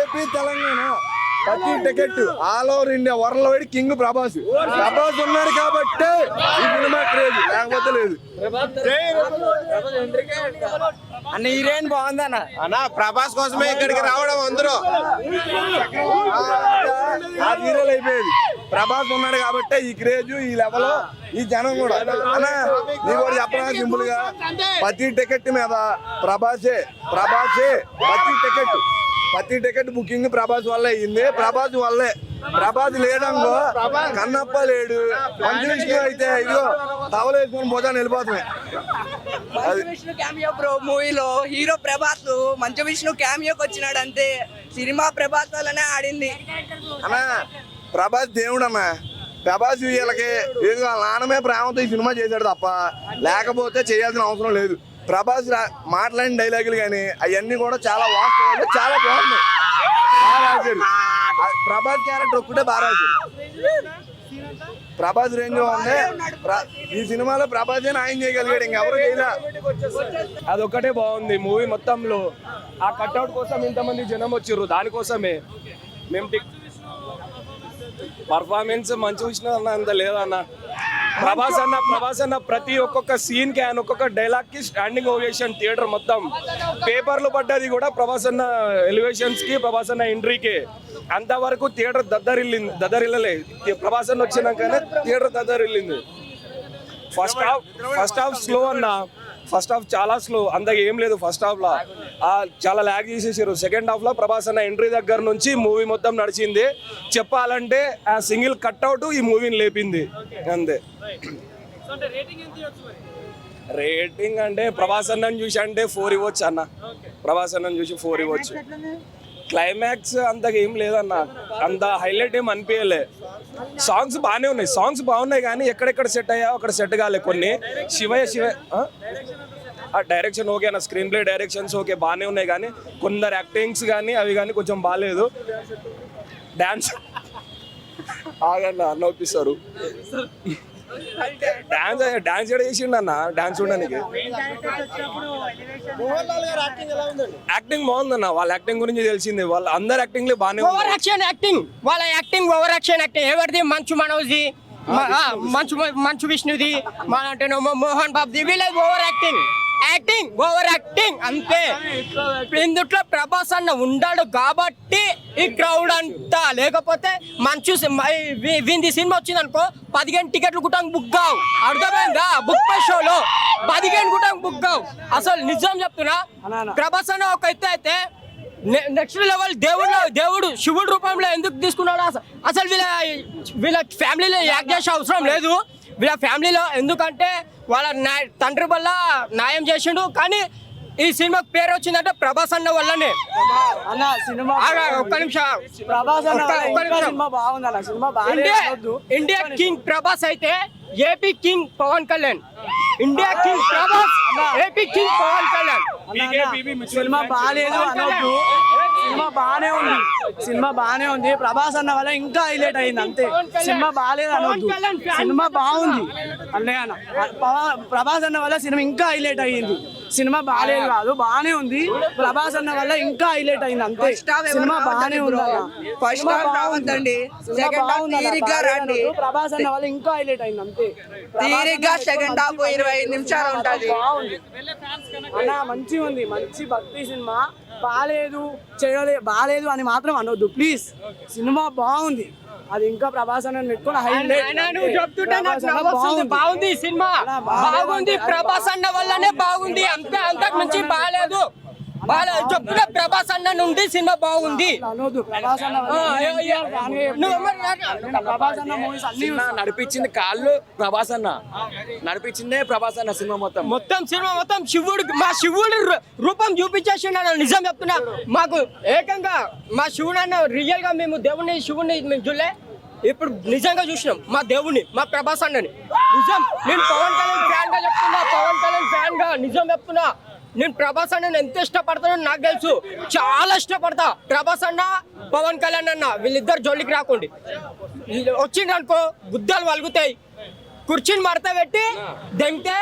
AP Telangana ప్రతి ticket all over India world wide king Prabhas Prabhas ఉన్నాడు కాబట్టి ఈ సినిమా క్రేజ్ లేకపోతే లేదు అన్న హీరోయిన్ బాగుందన్న అన్న ప్రభాస్ కోసమే ఇక్కడికి రావడం అందరూ హీరోలు అయిపోయేది ప్రభాస్ ఉన్నాడు కాబట్టి ఈ క్రేజ్ ఈ లెవెల్ ఈ జనం కూడా. కూడా. చెప్పనా సింపుల్గా? ప్రతి టికెట్ మీద ప్రభాసే ప్రభాసే ప్రతి టికెట్. ప్రతి టికెట్ బుకింగ్ ప్రభాస్ వల్ల అయ్యింది ప్రభాస్ వల్లే. ప్రభాస్ లేడంగో కన్నప్ప లేడు. మంచి విషయం అయితే ఇదిగో తవలేసుకొని భోజనం వెళ్ళిపోతున్నాయి. మంచు విష్ణు క్యామియో బ్రో మూవీలో హీరో ప్రభాస్ మంచు విష్ణు క్యామియోకి వచ్చినాడు అంతే. సినిమా ప్రభాస్ వల్లనే ఆడింది. అన్నా ప్రభాస్ దేవుడు అన్న ప్రభాస్ వీళ్ళకి నాన్నమే ప్రేమతో ఈ సినిమా చేశాడు తప్ప లేకపోతే చేయాల్సిన అవసరం లేదు. ప్రభాస్ రా- మాట్లాడిన డైలాగులు కానీ అవన్నీ కూడా చాలా వాస్తవాలు చాలా బాగున్నాయి. ప్రభాస్ క్యారెక్టర్ ఒక్కటే బాగా ప్రభాస్ రేంజ్ ఉంది ఈ సినిమాలో ప్రభాస్ ఆయన చేయగలిగాడు. ఇంకెవరు చేయలే. అదొక్కటే బాగుంది. మూవీ మొత్తంలో ఆ కట్అవుట్ కోసం ఇంతమంది జనం వచ్చిర్రు. దానికోసమే. మేము టిక్ పర్ఫార్మెన్స్ మంచి చూసిన అంత లేదన్న. ప్రభాస్ అన్న ప్రభాస్ అన్న ప్రతి ఒక్కొక్క సీన్కి ఆయన ఒక్కొక్క డైలాగ్కి స్టాండింగ్ ఓవేషన్ థియేటర్ మొత్తం. పేపర్లు పడ్డది కూడా ప్రభాస్ అన్న ఎలివేషన్స్కి ప్రభాస్ అన్న ఎంట్రీకి అంతవరకు థియేటర్ దద్దరిల్లింది దద్దరిల్లలే. ప్రభాస్ అన్న వచ్చినాకనే theatre దద్దరిల్లింది. First half first half slow అన్న. ఫస్ట్ హాఫ్ చాలా స్లో అంతగా ఏం లేదు ఫస్ట్ హాఫ్లో ఆ చాలా ల్యాగ్ చేసేసారు సెకండ్ హాఫ్లో ప్రభాస్ అన్న ఎంట్రీ దగ్గర నుంచి మూవీ మొత్తం నడిచింది. చెప్పాలంటే ఆ సింగిల్ కట్అవుట్ ఈ మూవీని లేపింది. అంతే. రేటింగ్ అంటే ప్రభాస్ అన్నని చూసి అంటే ఫోర్ ఇవ్వచ్చు అన్న. ప్రభాస్ అన్నని చూసి ఫోర్ ఇవ్వచ్చు. క్లైమాక్స్ అంతగా ఏం లేదన్న. అంత హైలైట్ ఏం అనిపించలే. సాంగ్స్ బాగానే ఉన్నాయి. సాంగ్స్ బాగున్నాయి కానీ ఎక్కడెక్కడ సెట్ అయ్యా అక్కడ సెట్ కాలే కొన్ని. శివయ్య శివ ఆ? డైరెక్షన్ ఓకే అన్న. స్క్రీన్ ప్లే డైరెక్షన్స్ ఓకే బాగానే ఉన్నాయి కానీ కొందరు యాక్టింగ్స్ కానీ అవి కానీ కొంచెం బాగాలేదు. డ్యాన్స్ ఆగన్న అన్న ఒప్పిస్తారు. డాన్స్ డాన్స్ ఎక్కడ చేసిండు అన్న. డాన్స్ చూడడానికి యాక్టింగ్ బాగుందన్న వాళ్ళ యాక్టింగ్ గురించి తెలిసింది. వాళ్ళ అందరు యాక్టింగ్ బాగానే ఓవర్ యాక్షన్ యాక్టింగ్ వాళ్ళ యాక్టింగ్ ఓవర్ యాక్షన్ యాక్టింగ్ ఎవరిది? మంచు మనోజ్ది. మ- ఆ, మంచు మంచు విష్ణుది. మన అంటే మోహన్ బాబుది. వీళ్ళది over acting acting over acting అంతే. ఇందుట్లో ప్రభాస్ అన్న ఉండాడు కాబట్టి ఈ క్రౌడ్ అంతా. లేకపోతే మంచు వింది సినిమా వచ్చింది అనుకో పదిహేను టికెట్లు గుట్టంగా బుక్ కావు. అర్థమైందా? బుక్ మై షోలో పదిహేను గుట్టంగా బుక్ కావు. అసలు నిజం చెప్తున్నా ప్రభాస్ అన్న ఒక ఎత్తు అయితే నెక్స్ట్ లెవెల్ దేవుడు దేవుడు శివుడు రూపంలో ఎందుకు తీసుకున్నాడు? అస- అసలు వీళ్ళ వీళ్ళ ఫ్యామిలీలో యాక్ట్ చేసే అవసరం లేదు. వీళ్ళ ఫ్యామిలీలో ఎందుకంటే వాళ్ళ తండ్రి వల్ల న్యాయం చేసిండు కానీ ఈ సినిమాకి పేరు వచ్చిందంటే ప్రభాస్ అన్న వల్లనే. అన్న సినిమా ఒక్క నిమిషం. ప్రభాస్. సినిమా సినిమా ఇండియా ఇండియా కింగ్ ప్రభాస్ అయితే AP king Pavan Kalyan. India king Prabhas AP king Pavan Kalyan. Cinema బాగాలేదు సినిమా బాగానే ఉంది. సినిమా బాగానే ఉంది. ప్రభాస్ అన్న వల్ల ఇంకా హైలైట్ అయింది అంతే. సినిమా బాగాలేదు అనొద్దు. సినిమా బాగుంది. అన్నయ్య అన్న ప్రభాస్ అన్న వల్ల సినిమా ఇంకా హైలైట్ అయ్యింది. సినిమా బాగాలేదు కాదు బాగానే ఉంది. ప్రభాస్ అన్న వల్ల ఇంకా హైలైట్ అయింది అంతే. సినిమా బాగానే ఉంది. First half. రావద్దండి. Second half. తీరిగ్గా రండి. ప్రభాస్ అన్న వల్ల ఇంకా హైలైట్ అయింది అంతే. తీరిగ్గా సెకండ్ హాఫ్ ఇరవై ఐదు నిమిషాలు ఉంటది. బాగుంది. అన్న మంచిగా ఉంది మంచి భక్తి సినిమా. బాగాలేదు చేయలే బాగాలేదు అని మాత్రం అనొద్దు. ప్లీజ్ సినిమా బాగుంది. అది ఇంకా ప్రభాస్ అన్న పెట్టుకుని హైలైట్. బాగుంది. సినిమా. బాగుంది. ప్రభాస్ అన్న వల్లనే బాగుంది. అంతే అంతకు మించి బాగాలేదు చెప్తున్నా ప్రభాస్ అన్న నుండి సినిమా బాగుంది. నడిపించింది కాళ్ళు ప్రభాస్ అన్న నడిపించిందే ప్రభాస్ అన్న సినిమా మొత్తం. మొత్తం సినిమా మొత్తం శివుడు మా శివుడు రు- రూపం చూపించేసిండు అన్న నిజం చెప్తున్నా. మాకు ఏకంగా మా శివుడు అన్న రియల్గా మేము దేవుడిని శివుడిని మేము చూడలే. ఇప్పుడు నిజంగా చూసినాం మా దేవుడిని మా ప్రభాస్ అన్నని నిజం. నేను పవన్ కళ్యాణ్ ఫ్యాన్గా చెప్తున్నా పవన్ కళ్యాణ్ ఫ్యాన్గా నిజం చెప్తున్నా. నేను ప్రభాస్ అన్న ఎంత ఇష్టపడతానో నాకు తెలుసు. చాలా ఇష్టపడతా. ప్రభాస్ అన్న పవన్ కళ్యాణ్ అన్న వీళ్ళిద్దరు జోలికి రాకండి. వచ్చిండ్రు అనుకో గుద్దాలు వలుగుతాయి. కుర్చీని మడత పెట్టి దెంగితే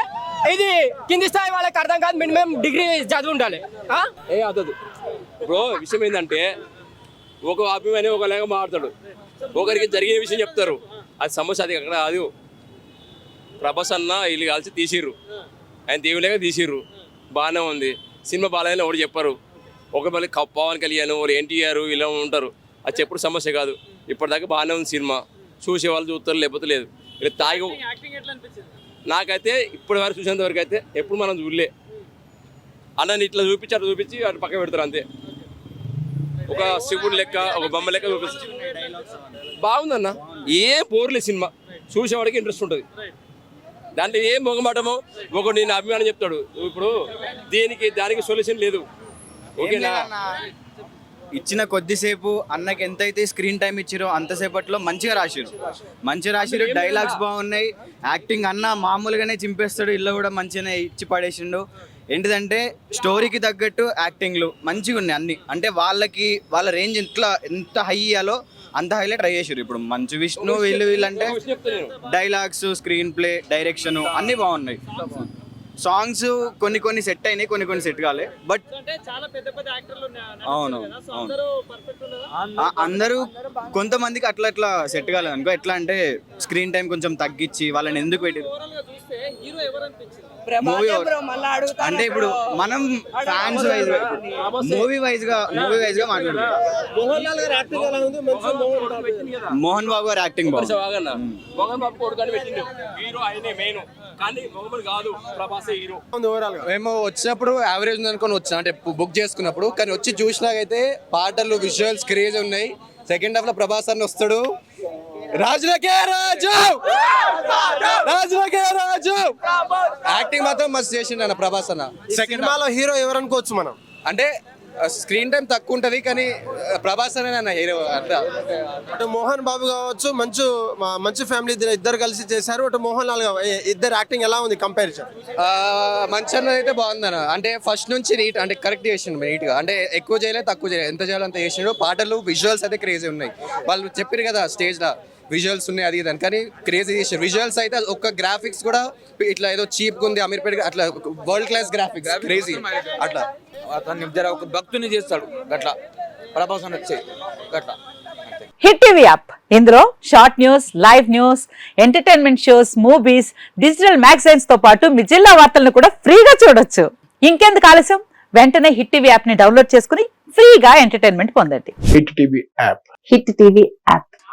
ఇది కింది స్థాయి వాళ్ళకి అర్థం కాదు మినిమం డిగ్రీ చదివి ఉండాలి. ఆ? ఏ అదదు బ్రో విషయం ఏంటంటే ఒక అభిమాని ఒకలాగా మారుతాడు. ఒకరికి జరిగిన విషయం చెప్తారు. అది సమస్య అది అక్కడ అది ప్రభాస్ అన్న వీళ్ళు కలిసి తీసిర్రు. ఆయన దేవులేగా తీసిర్రు. బాగానే ఉంది. సినిమా బాగాలేదని ఒకటి చెప్పారు. ఒక మళ్ళీ పవన్ కళ్యాణ్ వాళ్ళు ఎన్టీఆర్ ఇలా ఉంటారు. అది చెప్పుడు సమస్య కాదు. ఇప్పటిదాకా బాగానే ఉంది సినిమా. చూసే వాళ్ళు చూస్తారు లేకపోతే లేదు. ఇలా తాగి నాకైతే ఇప్పటి వరకు చూసేంత వరకు అయితే ఎప్పుడు మనం చూడలే. అన్నని ఇట్లా చూపించి అట్లా చూపించి అటు పక్క పెడతారు అంతే. ఒక శివుడు లెక్క ఒక బొమ్మ లెక్క చూపిస్తారు. బాగుందన్న. ఏం పోర్లే సినిమా. చూసేవాడికి ఇంట్రెస్ట్ ఉంటుంది. దాంట్లో ఏం మొగమాటమో? ఒక నేను అభిమానం చెప్తాడు. ఇప్పుడు దీనికి దానికి సొల్యూషన్ లేదు. ఓకేనా? ఇచ్చిన కొద్దిసేపు అన్నకి ఎంతైతే స్క్రీన్ టైం ఇచ్చిరో అంతసేపట్లో మంచిగా రాసిరు. మంచిగా రాసిరు డైలాగ్స్ బాగున్నాయి. యాక్టింగ్ అన్న మామూలుగానే చింపేస్తాడు ఇల్లు కూడా మంచిగానే ఇచ్చి పడేసిండు. ఏంటిదంటే స్టోరీకి తగ్గట్టు యాక్టింగ్లు మంచిగా ఉన్నాయి అన్ని. అంటే వాళ్ళకి వాళ్ళ రేంజ్ ఎట్లా ఎంత హై ఇయ్యాలో అంత హైలో ట్రై చేసారు ఇప్పుడు మంచు విష్ణు వీళ్ళు వీళ్ళంటే డైలాగ్స్ స్క్రీన్ ప్లే డైరెక్షన్ అన్నీ బాగున్నాయి. సాంగ్స్ కొన్ని కొన్ని సెట్ అయినాయి కొన్ని కొన్ని సెట్ కాలే. బట్ అవును అవును. అందరూ కొంతమందికి అట్లా అట్లా సెట్ కాలేదు అనుకో. ఎట్లా అంటే స్క్రీన్ టైం కొంచెం తగ్గించి వాళ్ళని ఎందుకు పెట్టారు అంటే ఇప్పుడు మనం ఫ్యాన్స్ వైజ్ మూవీ వైజ్గా మూవీ వైజ్గా మాట్లాడుతున్నాం మోహన్ బాబు గారు యాక్టింగ్ మోహన్ బాబు పెట్టిండు. హీరో ఆయనే మెయిన్. కానీ మొహమ్మద్ కాదు ప్రభాసే హీరో. మేము వచ్చినప్పుడు యావరేజ్ ఉంది అనుకొని వచ్చాం అంటే బుక్ చేసుకున్నప్పుడు. కానీ వచ్చి చూసినాకైతే పాటలు విజువల్స్ క్రేజ్ ఉన్నాయి. సెకండ్ హాఫ్లో ప్రభాస్ అన్న వస్తాడు. రాజులకే రాజు! రాజులకే రాజు! యాక్టింగ్ మాత్రం మస్తు చేసిండు అన్న ప్రభాస్ అన్న. సినిమాలో హీరో ఎవరు అనుకోవచ్చు మనం? అంటే స్క్రీన్ టైం తక్కువ ఉంటది కానీ ప్రభాస్ అనే అన్న హీరో అటు మోహన్ బాబు కావచ్చు మంచు మంచు ఫ్యామిలీ ఇద్దరు- ఇద్దరు కలిసి చేశారు అటు మోహన్ లాల్ ఇద్దరు యాక్టింగ్ ఎలా ఉంది కంపారిజన్ ఆ, మంచి అన్న అయితే బాగుందన్న అంటే ఫస్ట్ నుంచి నీట్ అంటే కరెక్ట్ చేసిండు నీట్గా. అంటే ఎక్కువ చేయలేదు తక్కువ చేయలేదు ఎంత చేయాలో అంత చేసిండు. పాటలు విజువల్స్ అయితే క్రేజీ ఉన్నాయి. వాళ్ళు చెప్పారు కదా స్టేజ్లో. విజువల్స్ ఉన్నాయి అది ఇది అని కానీ క్రేజీ చేసారు విజువల్స్ అయితే ఒక్క గ్రాఫిక్స్ కూడా ఇట్లా ఏదో చీప్ ఉంది అమీర్పేట అట్లా వరల్డ్ క్లాస్ గ్రాఫిక్స్ క్రేజీ అట్లా. అతన్ని జర ఒక భక్తుని చేస్తాడు గట్లా. ప్రభాస్ వచ్చే గట్లా. Hit TV app. ఇందులో short news live news entertainment shows movies digital మ్యాగజైన్స్తో పాటు మీ జిల్లా వార్తలను కూడా ఫ్రీగా చూడొచ్చు. ఇంకెందుకు ఆలస్యం? వెంటనే హిట్ టీవీ యాప్ని డౌన్లోడ్ చేసుకుని ఫ్రీగా ఎంటర్టైన్మెంట్ పొందండి. Hit TV app. Hit TV app.